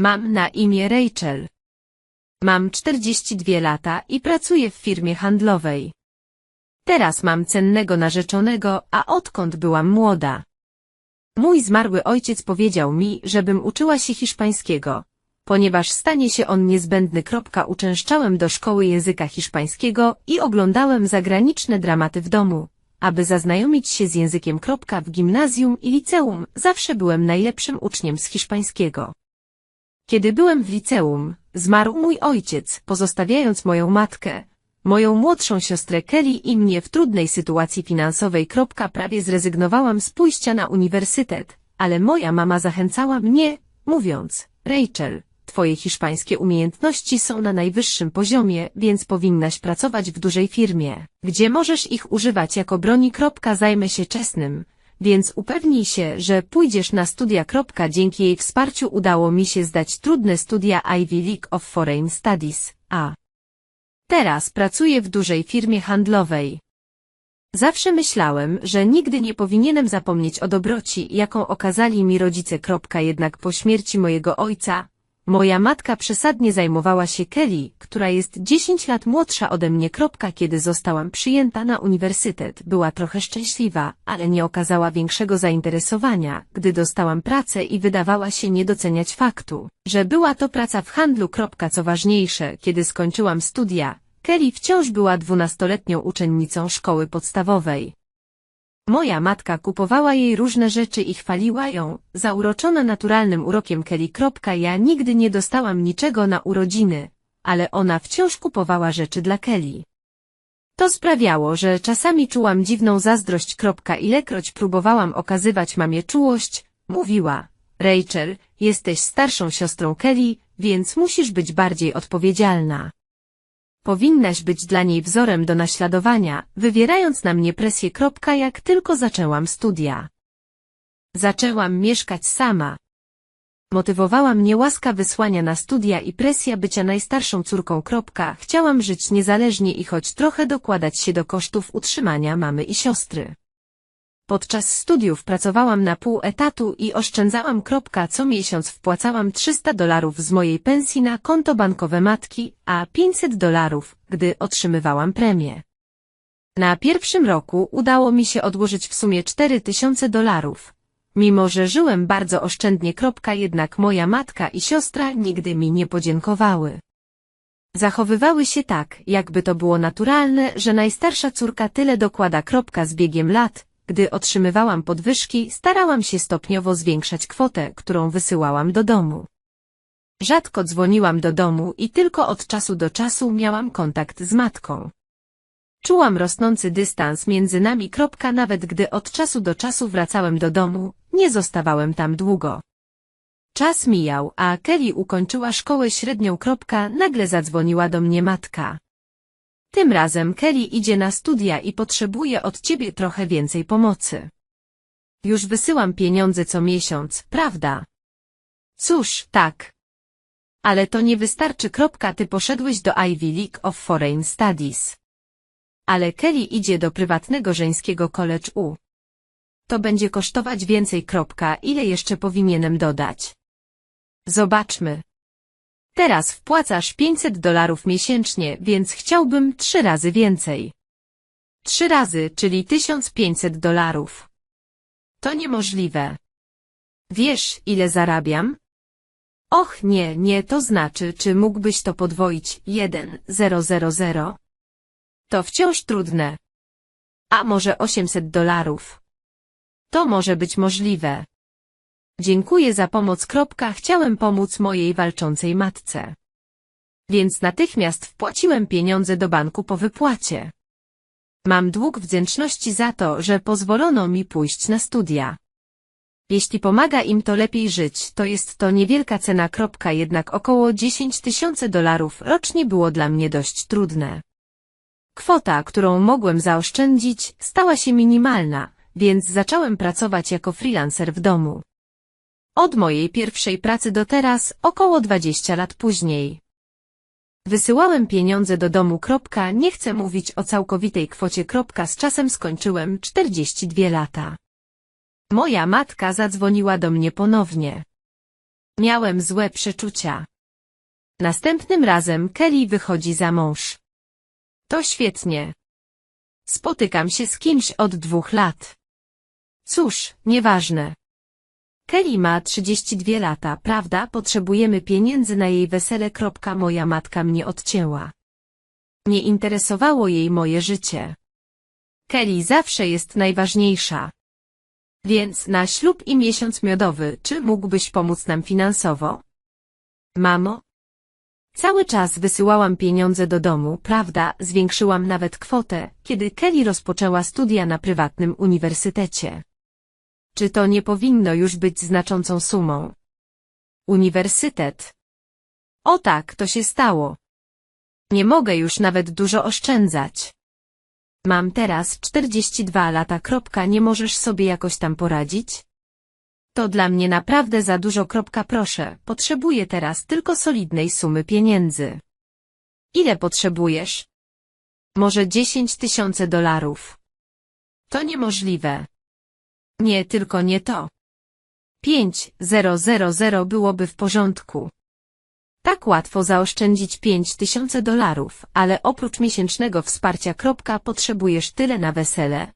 Mam na imię Rachel. Mam 42 lata i pracuję w firmie handlowej. Teraz mam cennego narzeczonego, a odkąd byłam młoda. Mój zmarły ojciec powiedział mi, żebym uczyła się hiszpańskiego, ponieważ stanie się on niezbędny. Uczęszczałem do szkoły języka hiszpańskiego i oglądałem zagraniczne dramaty w domu, aby zaznajomić się z językiem. W gimnazjum i liceum zawsze byłem najlepszym uczniem z hiszpańskiego. Kiedy byłem w liceum, zmarł mój ojciec, pozostawiając moją matkę, moją młodszą siostrę Kelly i mnie w trudnej sytuacji finansowej. Prawie zrezygnowałam z pójścia na uniwersytet, ale moja mama zachęcała mnie, mówiąc, Rachel, twoje hiszpańskie umiejętności są na najwyższym poziomie, więc powinnaś pracować w dużej firmie, gdzie możesz ich używać jako broni. Zajmę się czesnym, więc upewnij się, że pójdziesz na studia. Dzięki jej wsparciu udało mi się zdać trudne studia Ivy League of Foreign Studies, a teraz pracuję w dużej firmie handlowej. Zawsze myślałem, że nigdy nie powinienem zapomnieć o dobroci, jaką okazali mi rodzice. Jednak po śmierci mojego ojca, moja matka przesadnie zajmowała się Kelly, która jest 10 lat młodsza ode mnie. Kiedy zostałam przyjęta na uniwersytet, była trochę szczęśliwa, ale nie okazała większego zainteresowania, gdy dostałam pracę i wydawała się nie doceniać faktu, że była to praca w handlu. Co ważniejsze, kiedy skończyłam studia, Kelly wciąż była dwunastoletnią uczennicą szkoły podstawowej. Moja matka kupowała jej różne rzeczy i chwaliła ją, zauroczona naturalnym urokiem Kelly. Ja nigdy nie dostałam niczego na urodziny, ale ona wciąż kupowała rzeczy dla Kelly. To sprawiało, że czasami czułam dziwną zazdrość. Ilekroć próbowałam okazywać mamie czułość, mówiła, Rachel, jesteś starszą siostrą Kelly, więc musisz być bardziej odpowiedzialna. Powinnaś być dla niej wzorem do naśladowania, wywierając na mnie presję. Kropka, Jak tylko zaczęłam studia. Zaczęłam mieszkać sama. Motywowała mnie łaska wysłania na studia i presja bycia najstarszą córką. Kropka, Chciałam żyć niezależnie i choć trochę dokładać się do kosztów utrzymania mamy i siostry. Podczas studiów pracowałam na pół etatu i oszczędzałam. Kropka, Co miesiąc wpłacałam 300 dolarów z mojej pensji na konto bankowe matki, a 500 dolarów, gdy otrzymywałam premię. Na pierwszym roku udało mi się odłożyć w sumie 4000 dolarów. Mimo, że żyłem bardzo oszczędnie. Kropka, Jednak moja matka i siostra nigdy mi nie podziękowały. Zachowywały się tak, jakby to było naturalne, że najstarsza córka tyle dokłada. Kropka, Z biegiem lat, gdy otrzymywałam podwyżki, starałam się stopniowo zwiększać kwotę, którą wysyłałam do domu. Rzadko dzwoniłam do domu i tylko od czasu do czasu miałam kontakt z matką. Czułam rosnący dystans między nami. Nawet gdy od czasu do czasu wracałem do domu, nie zostawałem tam długo. Czas mijał, a Kelly ukończyła szkołę średnią. Nagle zadzwoniła do mnie matka. Tym razem Kelly idzie na studia i potrzebuje od ciebie trochę więcej pomocy. Już wysyłam pieniądze co miesiąc, prawda? Cóż, tak. Ale to nie wystarczy. Kropka, Ty poszedłeś do Ivy League of Foreign Studies. Ale Kelly idzie do prywatnego żeńskiego college U. To będzie kosztować więcej. Kropka, Ile jeszcze powinienem dodać? Zobaczmy. Teraz wpłacasz 500 dolarów miesięcznie, więc chciałbym trzy razy więcej. Trzy razy, czyli 1500 dolarów. To niemożliwe. Wiesz, ile zarabiam? Och nie, nie, to znaczy, czy mógłbyś to podwoić 1, 0, 0, 0? To wciąż trudne. A może 800 dolarów? To może być możliwe. Dziękuję za pomoc. Chciałem pomóc mojej walczącej matce. Więc natychmiast wpłaciłem pieniądze do banku po wypłacie. Mam dług wdzięczności za to, że pozwolono mi pójść na studia. Jeśli pomaga im to lepiej żyć, to jest to niewielka cena. Jednak około 10 tysięcy dolarów rocznie było dla mnie dość trudne. Kwota, którą mogłem zaoszczędzić, stała się minimalna, więc zacząłem pracować jako freelancer w domu. Od mojej pierwszej pracy do teraz, około 20 lat później. Wysyłałem pieniądze do domu. Nie chcę mówić o całkowitej kwocie. Z czasem skończyłem 42 lata. Moja matka zadzwoniła do mnie ponownie. Miałem złe przeczucia. Następnym razem Kelly wychodzi za mąż. To świetnie. Spotykam się z kimś od dwóch lat. Cóż, nieważne. Kelly ma 32 lata, prawda? Potrzebujemy pieniędzy na jej wesele. Moja matka mnie odcięła. Nie interesowało jej moje życie. Kelly zawsze jest najważniejsza. Więc na ślub i miesiąc miodowy, czy mógłbyś pomóc nam finansowo? Mamo? Cały czas wysyłałam pieniądze do domu, prawda? Zwiększyłam nawet kwotę, kiedy Kelly rozpoczęła studia na prywatnym uniwersytecie. Czy to nie powinno już być znaczącą sumą? Uniwersytet. O tak, to się stało. Nie mogę już nawet dużo oszczędzać. Mam teraz 42 lata. Kropka, nie możesz sobie jakoś tam poradzić? To dla mnie naprawdę za dużo. Kropka, proszę, potrzebuję teraz tylko solidnej sumy pieniędzy. Ile potrzebujesz? Może 10 tysięcy dolarów. To niemożliwe. Nie, tylko nie to. 5 000 byłoby w porządku. Tak łatwo zaoszczędzić 5 tysięcy dolarów, ale oprócz miesięcznego wsparcia. Kropka, potrzebujesz tyle na wesele.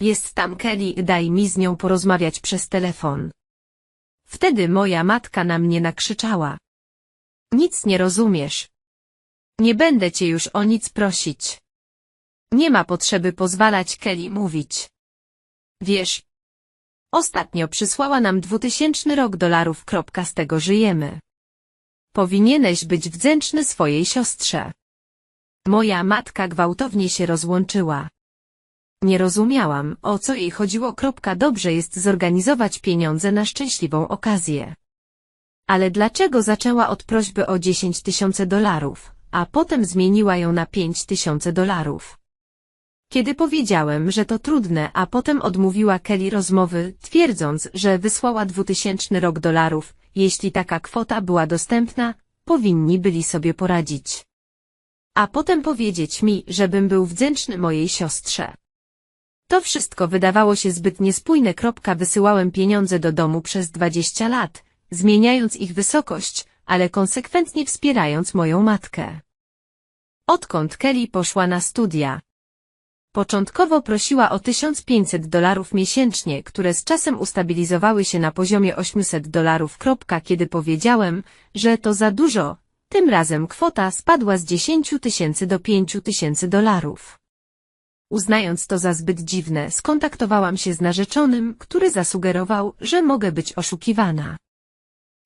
Jest tam Kelly, daj mi z nią porozmawiać przez telefon. Wtedy moja matka na mnie nakrzyczała. Nic nie rozumiesz. Nie będę cię już o nic prosić. Nie ma potrzeby pozwalać Kelly mówić. Wiesz, ostatnio przysłała nam dwutysięczny rok dolarów. Z tego żyjemy. Powinieneś być wdzięczny swojej siostrze. Moja matka gwałtownie się rozłączyła. Nie rozumiałam, o co jej chodziło. Dobrze jest zorganizować pieniądze na szczęśliwą okazję. Ale dlaczego zaczęła od prośby o 10 tysięcy dolarów, a potem zmieniła ją na 5 tysięcy dolarów? Kiedy powiedziałem, że to trudne, a potem odmówiła Kelly rozmowy, twierdząc, że wysłała dwutysięczny rok dolarów, jeśli taka kwota była dostępna, powinni byli sobie poradzić. A potem powiedzieć mi, żebym był wdzięczny mojej siostrze. To wszystko wydawało się zbyt niespójne. Wysyłałem pieniądze do domu przez 20 lat, zmieniając ich wysokość, ale konsekwentnie wspierając moją matkę. Odkąd Kelly poszła na studia? Początkowo prosiła o 1500 dolarów miesięcznie, które z czasem ustabilizowały się na poziomie 800 dolarów. Kiedy powiedziałem, że to za dużo, tym razem kwota spadła z 10 tysięcy do 5 tysięcy dolarów. Uznając to za zbyt dziwne, skontaktowałam się z narzeczonym, który zasugerował, że mogę być oszukiwana.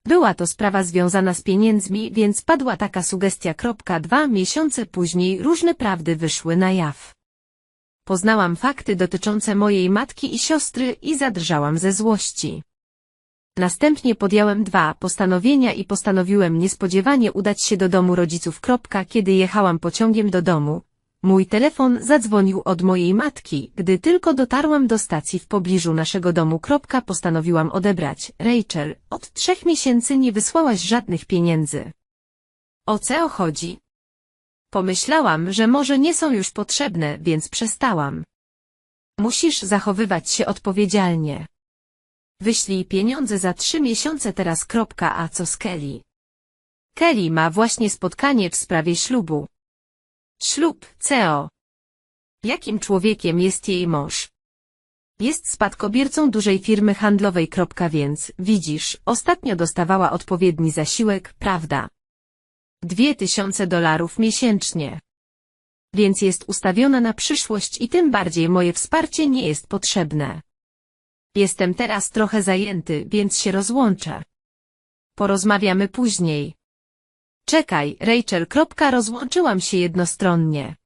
Była to sprawa związana z pieniędzmi, więc padła taka sugestia. Dwa miesiące później różne prawdy wyszły na jaw. Poznałam fakty dotyczące mojej matki i siostry i zadrżałam ze złości. Następnie podjąłem dwa postanowienia i postanowiłem niespodziewanie udać się do domu rodziców. Kiedy jechałam pociągiem do domu, Mój telefon zadzwonił od mojej matki, gdy tylko dotarłam do stacji w pobliżu naszego domu. Postanowiłam odebrać. Rachel, od trzech miesięcy nie wysłałaś żadnych pieniędzy. O co chodzi? Pomyślałam, że może nie są już potrzebne, więc przestałam. Musisz zachowywać się odpowiedzialnie. Wyślij pieniądze za trzy miesiące teraz. A co z Kelly? Kelly ma właśnie spotkanie w sprawie ślubu. Ślub, CEO. Jakim człowiekiem jest jej mąż? Jest spadkobiercą dużej firmy handlowej. Więc, widzisz, ostatnio dostawała odpowiedni zasiłek, prawda? Tysiące dolarów miesięcznie. Więc jest ustawiona na przyszłość i tym bardziej moje wsparcie nie jest potrzebne. Jestem teraz trochę zajęty, więc się rozłączę. Porozmawiamy później. Czekaj, Rachel. Rozłączyłam się jednostronnie.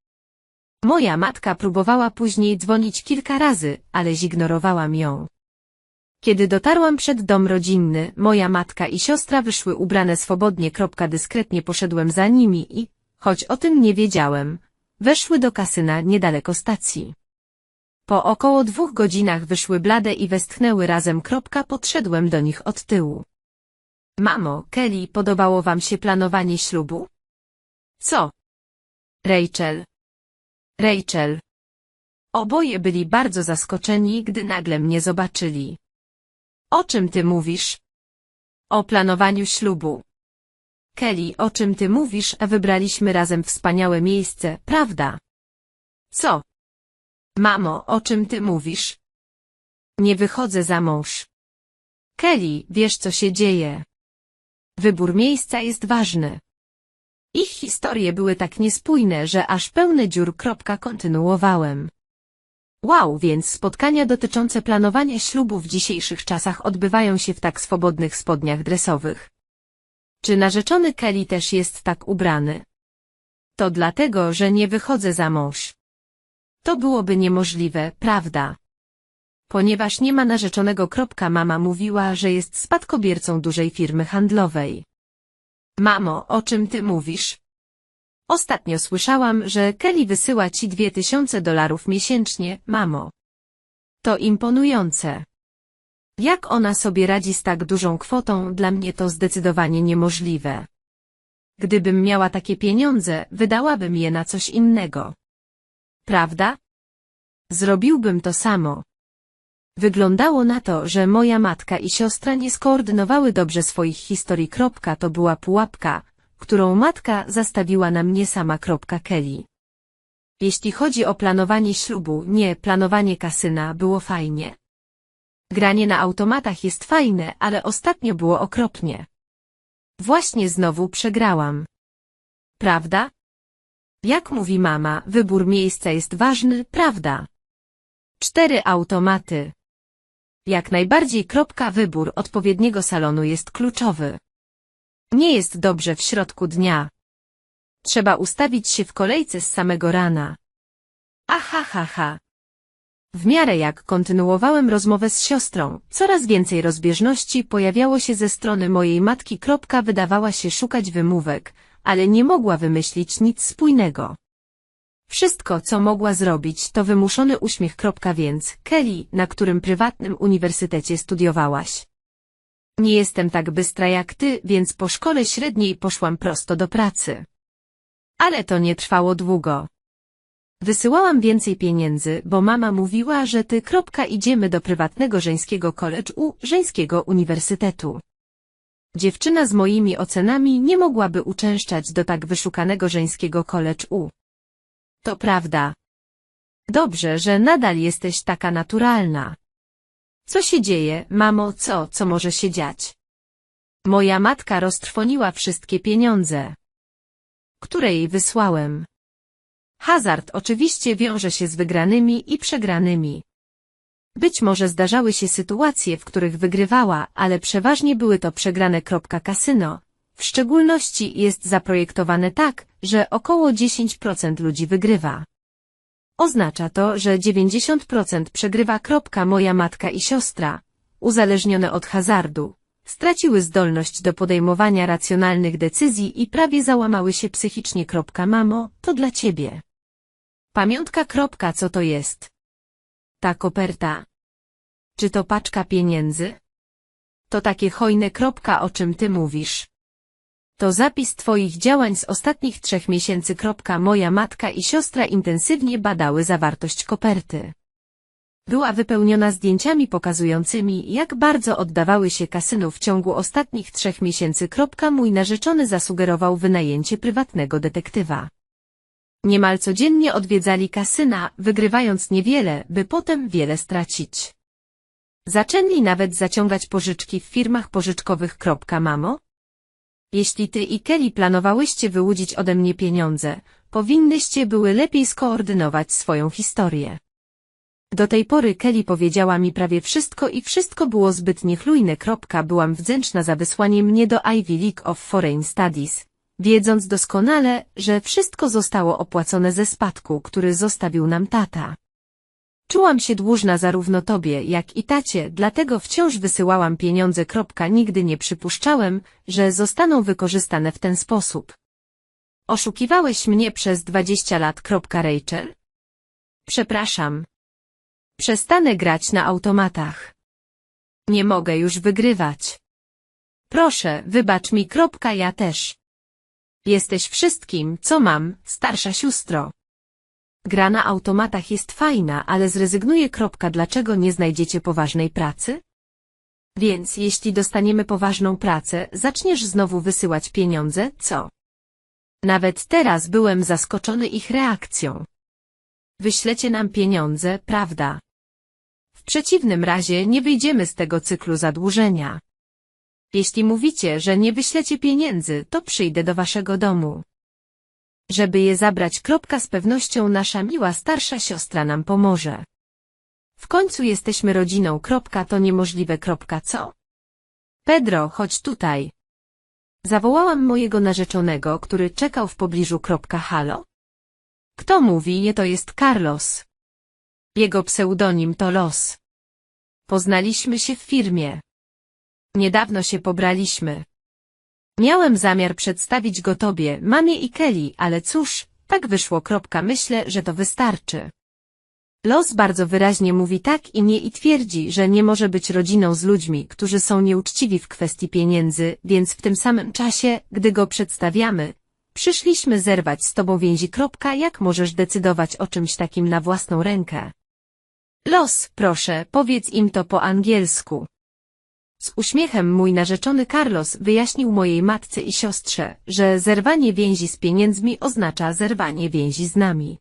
Moja matka próbowała później dzwonić kilka razy, ale zignorowałam ją. Kiedy dotarłam przed dom rodzinny, moja matka i siostra wyszły ubrane swobodnie. Dyskretnie poszedłem za nimi i, choć o tym nie wiedziałem, weszły do kasyna niedaleko stacji. Po około dwóch godzinach wyszły blade i westchnęły razem. Podszedłem do nich od tyłu. Mamo, Kelly, podobało wam się planowanie ślubu? Co? Rachel. Rachel. Oboje byli bardzo zaskoczeni, gdy nagle mnie zobaczyli. O czym ty mówisz? O planowaniu ślubu. Kelly, o czym ty mówisz, wybraliśmy razem wspaniałe miejsce, prawda? Co? Mamo, o czym ty mówisz? Nie wychodzę za mąż. Kelly, wiesz co się dzieje. Wybór miejsca jest ważny. Ich historie były tak niespójne, że aż pełne dziur. Kontynuowałem. Wow, więc spotkania dotyczące planowania ślubu w dzisiejszych czasach odbywają się w tak swobodnych spodniach dresowych. Czy narzeczony Kelly też jest tak ubrany? To dlatego, że nie wychodzę za mąż. To byłoby niemożliwe, prawda? Ponieważ nie ma narzeczonego. Kropka, Mama mówiła, że jest spadkobiercą dużej firmy handlowej. Mamo, o czym ty mówisz? Ostatnio słyszałam, że Kelly wysyła ci dwie tysiące dolarów miesięcznie, mamo. To imponujące. Jak ona sobie radzi z tak dużą kwotą, dla mnie to zdecydowanie niemożliwe. Gdybym miała takie pieniądze, wydałabym je na coś innego. Prawda? Zrobiłbym to samo. Wyglądało na to, że moja matka i siostra nie skoordynowały dobrze swoich historii. Kropka, to była pułapka, którą matka zastawiła na mnie sama. Kelly. Jeśli chodzi o planowanie ślubu, nie, planowanie kasyna było fajnie. Granie na automatach jest fajne, ale ostatnio było okropnie. Właśnie znowu przegrałam. Prawda? Jak mówi mama, wybór miejsca jest ważny, prawda? Cztery automaty. Jak najbardziej. Kropka, wybór odpowiedniego salonu jest kluczowy. Nie jest dobrze w środku dnia. Trzeba ustawić się w kolejce z samego rana. Aha, ha, ha. W miarę jak kontynuowałem rozmowę z siostrą, coraz więcej rozbieżności pojawiało się ze strony mojej matki. Kropka wydawała się szukać wymówek, ale nie mogła wymyślić nic spójnego. Wszystko, co mogła zrobić, to wymuszony uśmiech. Kropka Więc, Kelly, na którym prywatnym uniwersytecie studiowałaś. Nie jestem tak bystra jak ty, więc po szkole średniej poszłam prosto do pracy. Ale to nie trwało długo. Wysyłałam więcej pieniędzy, bo mama mówiła, że ty kropka idziemy do prywatnego żeńskiego college u żeńskiego uniwersytetu. Dziewczyna z moimi ocenami nie mogłaby uczęszczać do tak wyszukanego żeńskiego college u. To prawda. Dobrze, że nadal jesteś taka naturalna. Co się dzieje, mamo, co, co może się dziać? Moja matka roztrwoniła wszystkie pieniądze, które jej wysłałem. Hazard oczywiście wiąże się z wygranymi i przegranymi. Być może zdarzały się sytuacje, w których wygrywała, ale przeważnie były to przegrane. Kasyno, w szczególności jest zaprojektowane tak, że około 10% ludzi wygrywa. Oznacza to, że 90% przegrywa. Moja matka i siostra, uzależnione od hazardu, straciły zdolność do podejmowania racjonalnych decyzji i prawie załamały się psychicznie. Mamo, to dla ciebie. Pamiątka. Co to jest? Ta koperta. Czy to paczka pieniędzy? To takie hojne. O czym ty mówisz? To zapis Twoich działań z ostatnich trzech miesięcy. Moja matka i siostra intensywnie badały zawartość koperty. Była wypełniona zdjęciami pokazującymi, jak bardzo oddawały się kasynu w ciągu ostatnich trzech miesięcy. Mój narzeczony zasugerował wynajęcie prywatnego detektywa. Niemal codziennie odwiedzali kasyna, wygrywając niewiele, by potem wiele stracić. Zaczęli nawet zaciągać pożyczki w firmach pożyczkowych. Mamo? Jeśli ty i Kelly planowałyście wyłudzić ode mnie pieniądze, powinnyście były lepiej skoordynować swoją historię. Do tej pory Kelly powiedziała mi prawie wszystko i wszystko było zbyt niechlujne. Byłam wdzięczna za wysłanie mnie do Ivy League of Foreign Studies, wiedząc doskonale, że wszystko zostało opłacone ze spadku, który zostawił nam tata. Czułam się dłużna zarówno tobie, jak i tacie, dlatego wciąż wysyłałam pieniądze. Nigdy nie przypuszczałem, że zostaną wykorzystane w ten sposób. Oszukiwałeś mnie przez dwadzieścia lat. Rachel? Przepraszam. Przestanę grać na automatach. Nie mogę już wygrywać. Proszę, wybacz mi. Ja też. Jesteś wszystkim, co mam, starsza siostro. Gra na automatach jest fajna, ale zrezygnuję. Dlaczego nie znajdziecie poważnej pracy? Więc jeśli dostaniemy poważną pracę, zaczniesz znowu wysyłać pieniądze, co? Nawet teraz byłem zaskoczony ich reakcją. Wyślecie nam pieniądze, prawda? W przeciwnym razie nie wyjdziemy z tego cyklu zadłużenia. Jeśli mówicie, że nie wyślecie pieniędzy, to przyjdę do waszego domu. Żeby je zabrać, kropka z pewnością nasza miła starsza siostra nam pomoże. W końcu jesteśmy rodziną, kropka to niemożliwe, kropka co? Pedro, chodź tutaj. Zawołałam mojego narzeczonego, który czekał w pobliżu, kropka halo? Kto mówi, nie to jest Carlos. Jego pseudonim to Los. Poznaliśmy się w firmie. Niedawno się pobraliśmy. Miałem zamiar przedstawić go tobie, mamie i Kelly, ale cóż, tak wyszło. Kropka. Myślę, że to wystarczy. Los bardzo wyraźnie mówi tak i nie i twierdzi, że nie może być rodziną z ludźmi, którzy są nieuczciwi w kwestii pieniędzy, więc w tym samym czasie, gdy go przedstawiamy, przyszliśmy zerwać z tobą więzi. Kropka. Jak możesz decydować o czymś takim na własną rękę? Los, proszę, powiedz im to po angielsku. Z uśmiechem mój narzeczony Carlos wyjaśnił mojej matce i siostrze, że zerwanie więzi z pieniędzmi oznacza zerwanie więzi z nami.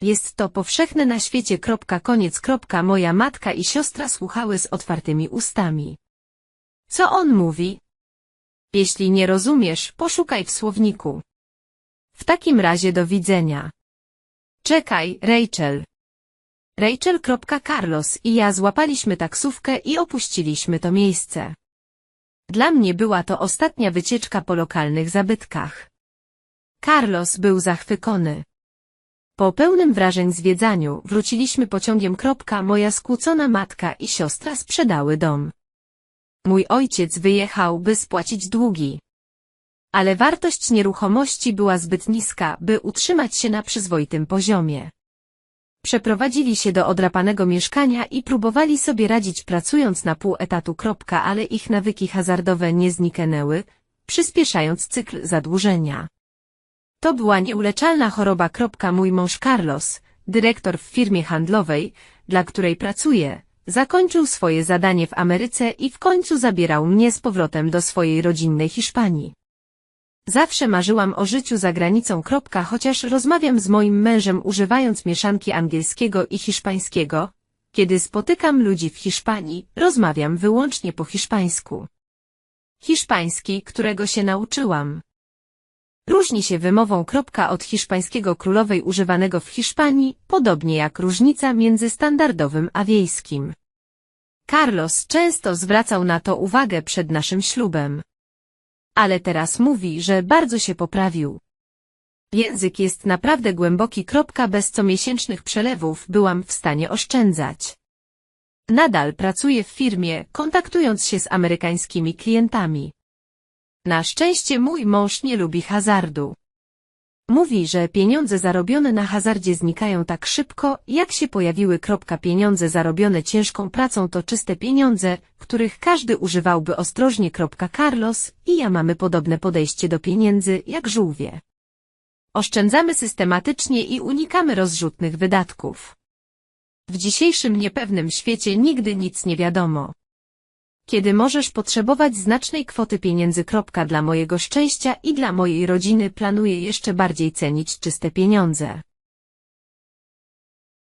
Jest to powszechne na świecie. Koniec. Moja matka i siostra słuchały z otwartymi ustami. Co on mówi? Jeśli nie rozumiesz, poszukaj w słowniku. W takim razie do widzenia. Czekaj, Rachel. Rachel. Carlos i ja złapaliśmy taksówkę i opuściliśmy to miejsce. Dla mnie była to ostatnia wycieczka po lokalnych zabytkach. Carlos był zachwycony. Po pełnym wrażeń zwiedzaniu wróciliśmy pociągiem. Moja skłócona matka i siostra sprzedały dom. Mój ojciec wyjechał, by spłacić długi. Ale wartość nieruchomości była zbyt niska, by utrzymać się na przyzwoitym poziomie. Przeprowadzili się do odrapanego mieszkania i próbowali sobie radzić pracując na pół etatu. Ale ich nawyki hazardowe nie zniknęły, przyspieszając cykl zadłużenia. To była nieuleczalna choroba. Mój mąż Carlos, dyrektor w firmie handlowej, dla której pracuję, zakończył swoje zadanie w Ameryce i w końcu zabierał mnie z powrotem do swojej rodzinnej Hiszpanii. Zawsze marzyłam o życiu za granicą. Chociaż rozmawiam z moim mężem używając mieszanki angielskiego i hiszpańskiego, kiedy spotykam ludzi w Hiszpanii, rozmawiam wyłącznie po hiszpańsku. Hiszpański, którego się nauczyłam. Różni się wymową kropka od hiszpańskiego królowej używanego w Hiszpanii, podobnie jak różnica między standardowym a wiejskim. Carlos często zwracał na to uwagę przed naszym ślubem. Ale teraz mówi, że bardzo się poprawił. Język jest naprawdę głęboki. Bez comiesięcznych przelewów byłam w stanie oszczędzać. Nadal pracuję w firmie, kontaktując się z amerykańskimi klientami. Na szczęście mój mąż nie lubi hazardu. Mówi, że pieniądze zarobione na hazardzie znikają tak szybko, jak się pojawiły. Pieniądze zarobione ciężką pracą to czyste pieniądze, których każdy używałby ostrożnie. Carlos i ja mamy podobne podejście do pieniędzy jak żółwie. Oszczędzamy systematycznie i unikamy rozrzutnych wydatków. W dzisiejszym niepewnym świecie nigdy nic nie wiadomo kiedy możesz potrzebować znacznej kwoty pieniędzy. Dla mojego szczęścia i dla mojej rodziny planuję jeszcze bardziej cenić czyste pieniądze.